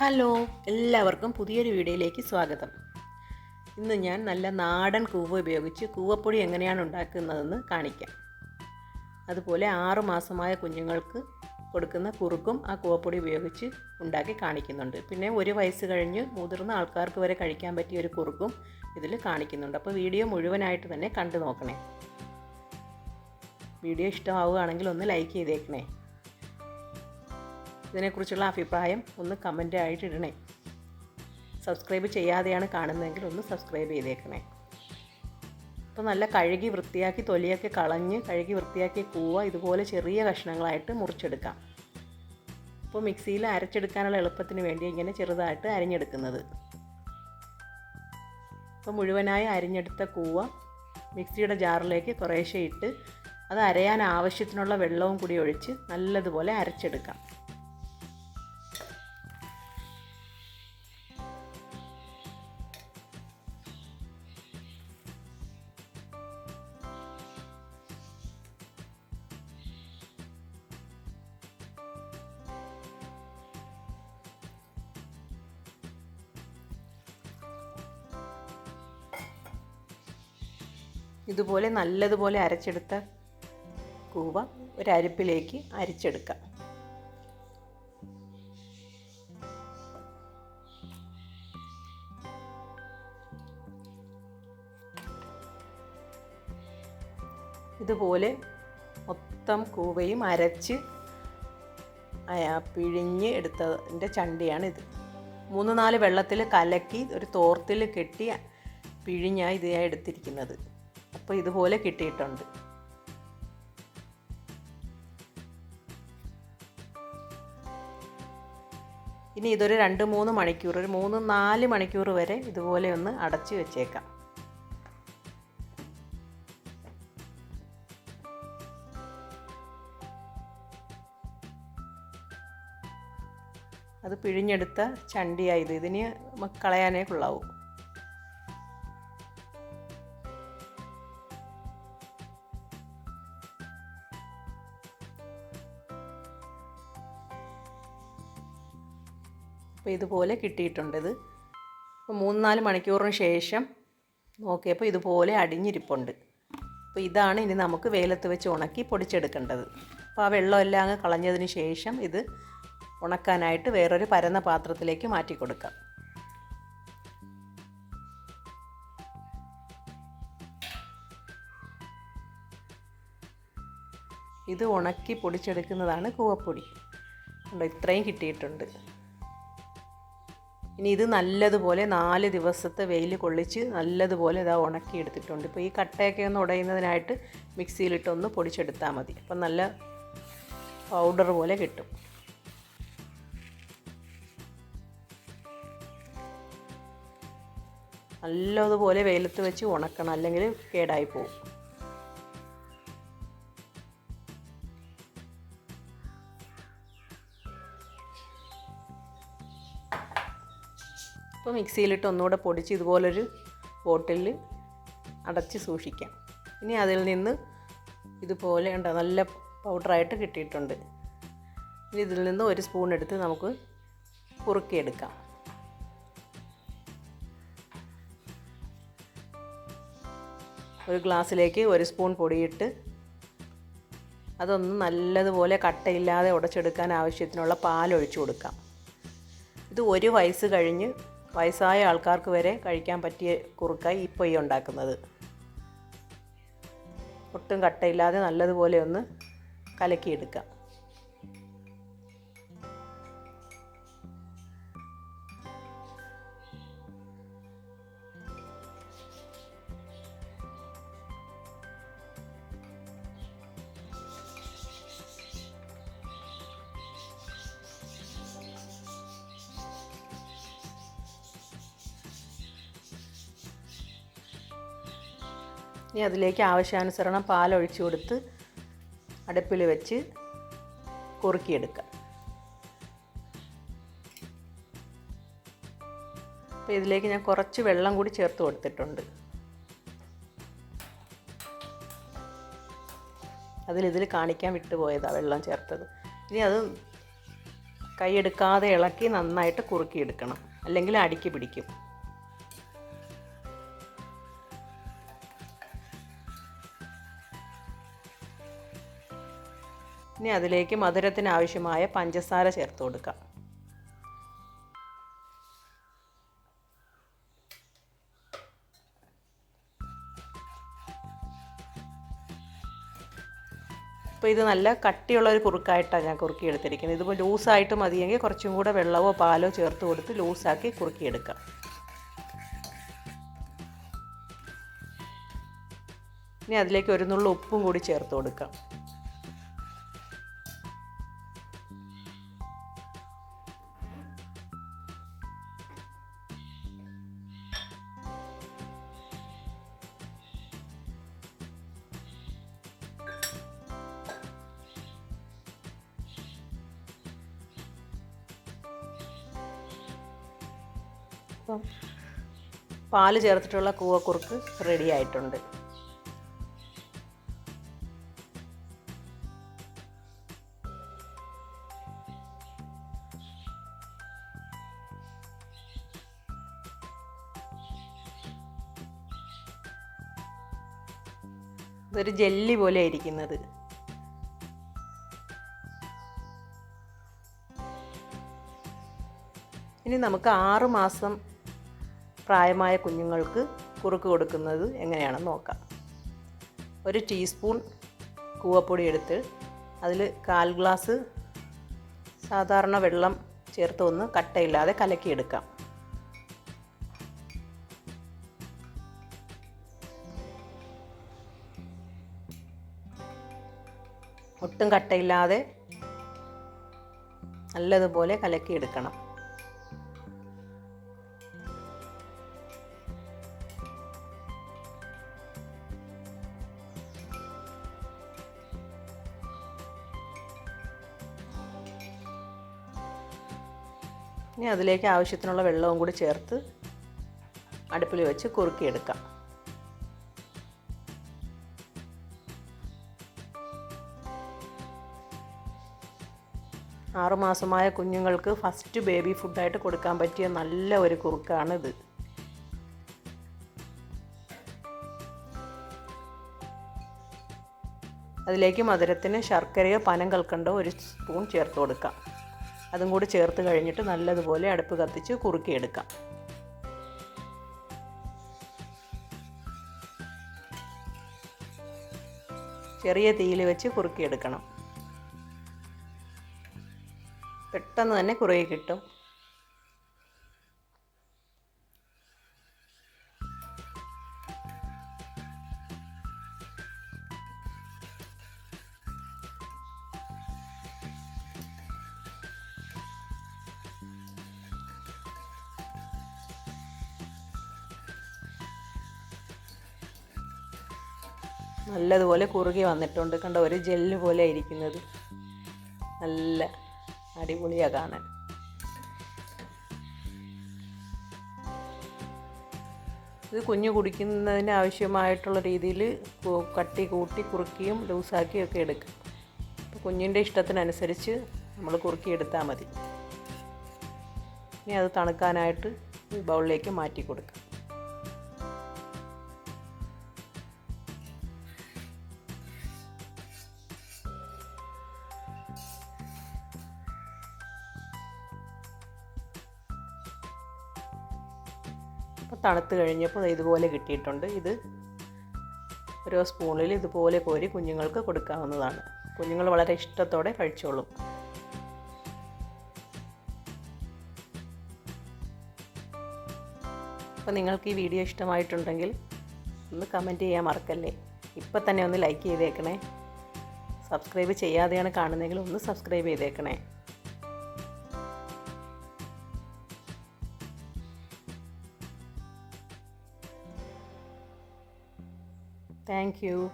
Hello എല്ലാവർക്കും പുതിയൊരു വീഡിയോയിലേക്ക് സ്വാഗതം. ഇന്ന് ഞാൻ നല്ല നാടൻ കൂവ ഉപയോഗിച്ച് കൂവപ്പൊടി എങ്ങനെയാണ് ഉണ്ടാക്കുന്നതെന്ന് കാണിക്കാം. അതുപോലെ ആറു മാസമായ കുഞ്ഞുങ്ങൾക്ക് കൊടുക്കുന്ന കുറുക്കും ആ കൂവപ്പൊടി ഉപയോഗിച്ച് ഉണ്ടാക്കി കാണിക്കുന്നുണ്ട്. പിന്നെ ഒരു വയസ്സ് കഴിഞ്ഞ് മുതിർന്ന ആൾക്കാർക്ക് വരെ കഴിക്കാൻ പറ്റിയ ഒരു കുറുക്കും ഇതിൽ കാണിക്കുന്നുണ്ട്. അപ്പോൾ വീഡിയോ മുഴുവനായിട്ട് തന്നെ കണ്ടു നോക്കണേ. വീഡിയോ ഇഷ്ടമാവുകയാണെങ്കിൽ ഒന്ന് ലൈക്ക് ചെയ്തേക്കണേ. ഇതിനെക്കുറിച്ചുള്ള അഭിപ്രായം ഒന്ന് കമന്റ് ആയിട്ട് ഇടണേ. സബ്സ്ക്രൈബ് ചെയ്യാതെയാണ് കാണുന്നതെങ്കിൽ ഒന്ന് സബ്സ്ക്രൈബ് ചെയ്തേക്കണേ. അപ്പോൾ നല്ല കഴുകി വൃത്തിയാക്കി തൊലിയൊക്കെ കളഞ്ഞ് കഴുകി വൃത്തിയാക്കി കൂവ ഇതുപോലെ ചെറിയ കഷ്ണങ്ങളായിട്ട് മുറിച്ചെടുക്കാം. അപ്പോൾ മിക്സിയിൽ അരച്ചെടുക്കാനുള്ള എളുപ്പത്തിന് വേണ്ടി ഇങ്ങനെ ചെറുതായിട്ട് അരിഞ്ഞെടുക്കുന്നത്. അപ്പോൾ മുഴുവനായി അരിഞ്ഞെടുത്ത കൂവ മിക്സിയുടെ ജാറിലേക്ക് കുറേശ്ശെ ഇട്ട് അത് അരയാൻ ആവശ്യത്തിനുള്ള വെള്ളവും കൂടി ഒഴിച്ച് നല്ലതുപോലെ അരച്ചെടുക്കാം. ഇതുപോലെ നല്ലതുപോലെ അരച്ചെടുത്ത കൂവ ഒരു അരിപ്പിലേക്ക് അരിച്ചെടുക്കാം. ഇതുപോലെ മൊത്തം കൂവയും അരച്ച് പിഴിഞ്ഞ് എടുത്തതിന്റെ ചണ്ടിയാണിത്. മൂന്ന് നാല് വെള്ളത്തിൽ കലക്കി ഒരു തോർത്തിൽ കെട്ടി പിഴിഞ്ഞാണ് ഇതായി എടുത്തിരിക്കുന്നത്. അപ്പോൾ ഇതുപോലെ കിട്ടിയിട്ടുണ്ട്. ഇനി ഇതൊരു രണ്ട് മൂന്ന് മണിക്കൂർ ഒരു മൂന്ന് നാല് മണിക്കൂർ വരെ ഇതുപോലെ ഒന്ന് അടച്ചു വെച്ചേക്കാം. അത് പിഴിഞ്ഞെടുത്ത ചണ്ടിയായത് ഇതിന് കളയാനേ കൊള്ളാവൂ. അപ്പോൾ ഇതുപോലെ കിട്ടിയിട്ടുണ്ട് ഇത്. അപ്പോൾ മൂന്ന് നാല് മണിക്കൂറിന് ശേഷം നോക്കിയപ്പോൾ ഇതുപോലെ അടിഞ്ഞിരിപ്പുണ്ട്. അപ്പോൾ ഇതാണ് ഇനി നമുക്ക് വെയിലത്ത് വെച്ച് ഉണക്കി പൊടിച്ചെടുക്കേണ്ടത്. അപ്പോൾ ആ വെള്ളമെല്ലാം അങ്ങ് കളഞ്ഞതിന് ശേഷം ഇത് ഉണക്കാനായിട്ട് വേറൊരു പരന്ന പാത്രത്തിലേക്ക് മാറ്റി കൊടുക്കാം. ഇത് ഉണക്കി പൊടിച്ചെടുക്കുന്നതാണ് കൂവപ്പൊടി. ഇത്രയും കിട്ടിയിട്ടുണ്ട്. ഇനി ഇത് നല്ലതുപോലെ നാല് ദിവസത്തെ വെയിൽ കൊള്ളിച്ച് നല്ലതുപോലെ ഇതാ ഉണക്കി എടുത്തിട്ടുണ്ട് ഇപ്പോൾ ഈ കട്ടയൊക്കെ ഒന്ന് ഉടയുന്നതിനായിട്ട് മിക്സിയിലിട്ടൊന്ന് പൊടിച്ചെടുത്താൽ മതി. അപ്പം നല്ല പൗഡർ പോലെ കിട്ടും. നല്ലതുപോലെ വെയിലത്ത് വെച്ച് ഉണക്കണം. അല്ലെങ്കിൽ കേടായി പോകും ഇപ്പോൾ മിക്സിയിലിട്ട് ഒന്നുകൂടെ പൊടിച്ച് ഇതുപോലൊരു ബോട്ടിലിൽ അടച്ച് സൂക്ഷിക്കാം. ഇനി അതിൽ നിന്ന് ഇതുപോലെ ഉണ്ടോ നല്ല പൗഡറായിട്ട് കിട്ടിയിട്ടുണ്ട്. ഇനി ഇതിൽ നിന്ന് ഒരു സ്പൂൺ എടുത്ത് നമുക്ക് കുറുക്കിയെടുക്കാം. ഒരു ഗ്ലാസ്സിലേക്ക് ഒരു സ്പൂൺ പൊടിയിട്ട് അതൊന്ന് നല്ലതുപോലെ കട്ടയില്ലാതെ ഉടച്ചെടുക്കാൻ ആവശ്യത്തിനുള്ള പാൽ ഒഴിച്ചു കൊടുക്കാം. ഇത് ഒരു വയസ്സ് കഴിഞ്ഞ് വയസ്സായ ആൾക്കാർക്ക് വരെ കഴിക്കാൻ പറ്റിയ കുറുക്കായി ഇപ്പോൾ ഈ ഉണ്ടാക്കുന്നത്. ഒട്ടും കട്ടയില്ലാതെ നല്ലതുപോലെ ഒന്ന് കലക്കിയെടുക്കാം. ഇനി അതിലേക്ക് ആവശ്യാനുസരണം പാൽ ഒഴിച്ചു കൊടുത്ത് അടുപ്പിൽ വെച്ച് കുറുക്കിയെടുക്കുക. അപ്പോൾ ഇതിലേക്ക് ഞാൻ കുറച്ച് വെള്ളം കൂടി ചേർത്ത് കൊടുത്തിട്ടുണ്ട്. അതിൽ ഇതിൽ കാണിക്കാൻ വിട്ടുപോയതാണ് വെള്ളം ചേർത്തത്. ഇനി അത് കൈയെടുക്കാതെ ഇളക്കി നന്നായിട്ട് കുറുക്കിയെടുക്കണം. അല്ലെങ്കിൽ അടുക്കി പിടിക്കും. ഇനി അതിലേക്ക് മധുരത്തിന് ആവശ്യമായ പഞ്ചസാര ചേർത്ത് കൊടുക്കാം. അപ്പോൾ ഇത് നല്ല കട്ടിയുള്ള ഒരു കുറുക്കായിട്ടാണ് ഞാൻ കുറുക്കിയെടുത്തിരിക്കുന്നത്. ഇതിപ്പോൾ ലൂസായിട്ട് മതിയെങ്കിൽ കുറച്ചും കൂടെ വെള്ളമോ പാലോ ചേർത്ത് കൊടുത്ത് ലൂസാക്കി കുറുക്കിയെടുക്കാം. ഇനി അതിലേക്ക് ഒരു നുള്ള ഉപ്പും കൂടി ചേർത്ത് കൊടുക്കാം. അപ്പം പാൽ ചേർത്തിട്ടുള്ള കൂവക്കുറുക്ക് റെഡി ആയിട്ടുണ്ട്. ഇതൊരു ജെല്ലി പോലെ ഇരിക്കുന്നത് ഇനി നമുക്ക് ആറ് മാസം പ്രായമായ കുഞ്ഞുങ്ങൾക്ക് കുറുക്ക് കൊടുക്കുന്നത് എങ്ങനെയാണെന്ന് നോക്കാം. ഒരു ടീസ്പൂൺ കൂവപ്പൊടി എടുത്ത് അതിൽ കാൽ ഗ്ലാസ് സാധാരണ വെള്ളം ചേർത്ത് ഒന്ന് കട്ടയില്ലാതെ കലക്കിയെടുക്കാം. ഒട്ടും കട്ടയില്ലാതെ നല്ലതുപോലെ കലക്കിയെടുക്കണം. ഇനി അതിലേക്ക് ആവശ്യത്തിനുള്ള വെള്ളവും കൂടി ചേർത്ത് അടുപ്പിൽ വെച്ച് കുറുക്കിയെടുക്കാം. ആറുമാസമായ കുഞ്ഞുങ്ങൾക്ക് ഫസ്റ്റ് ബേബി ഫുഡായിട്ട് കൊടുക്കാൻ പറ്റിയ നല്ല ഒരു കുറുക്കാണിത്. അതിലേക്ക് മധുരത്തിന് ശർക്കരയോ പനം കൽക്കണ്ടോ ഒരു സ്പൂൺ ചേർത്ത് കൊടുക്കാം. അതും കൂടി ചേർത്ത് കഴിഞ്ഞിട്ട് നല്ലതുപോലെ അടുപ്പ് കത്തിച്ച് കുറുക്കിയെടുക്കാം. ചെറിയ തീയിൽ വെച്ച് കുറുക്കിയെടുക്കണം. പെട്ടെന്ന് തന്നെ കുറുകി കിട്ടും. നല്ലതുപോലെ കുറുകി വന്നിട്ടുണ്ട്. കണ്ട ഒരു ജെല്ല് പോലെ ഇരിക്കുന്നത്. നല്ല അടിപൊളിയാണ് കാണാൻ. ഇത് കുഞ്ഞ് കുടിക്കുന്നതിന് ആവശ്യമായിട്ടുള്ള രീതിയിൽ കട്ടി കൂട്ടി കുറുക്കിയും ലൂസാക്കിയും ഒക്കെ എടുക്കും. അപ്പോൾ കുഞ്ഞിന്റെ ഇഷ്ടത്തിനനുസരിച്ച് നമ്മൾ കുറുക്കി എടുത്താൽ മതി. ഇനി അത് തണുക്കാനായിട്ട് ബൗളിലേക്ക് മാറ്റി കൊടുക്കാം. അപ്പോൾ തണുത്ത് കഴിഞ്ഞപ്പോൾ ഇതുപോലെ കിട്ടിയിട്ടുണ്ട്. ഇത് ഓരോ സ്പൂണിൽ ഇതുപോലെ കോരി കുഞ്ഞുങ്ങൾക്ക് കൊടുക്കാവുന്നതാണ്. കുഞ്ഞുങ്ങൾ വളരെ ഇഷ്ടത്തോടെ കഴിച്ചോളും. അപ്പോൾ നിങ്ങൾക്ക് ഈ വീഡിയോ ഇഷ്ടമായിട്ടുണ്ടെങ്കിൽ ഒന്ന് കമന്റ് ചെയ്യാൻ മറക്കല്ലേ? ഇപ്പം തന്നെ ഒന്ന് ലൈക്ക് ചെയ്തേക്കണേ. സബ്സ്ക്രൈബ് ചെയ്യാതെയാണ് കാണുന്നതെങ്കിൽ ഒന്ന് സബ്സ്ക്രൈബ് ചെയ്തേക്കണേ. Thank you.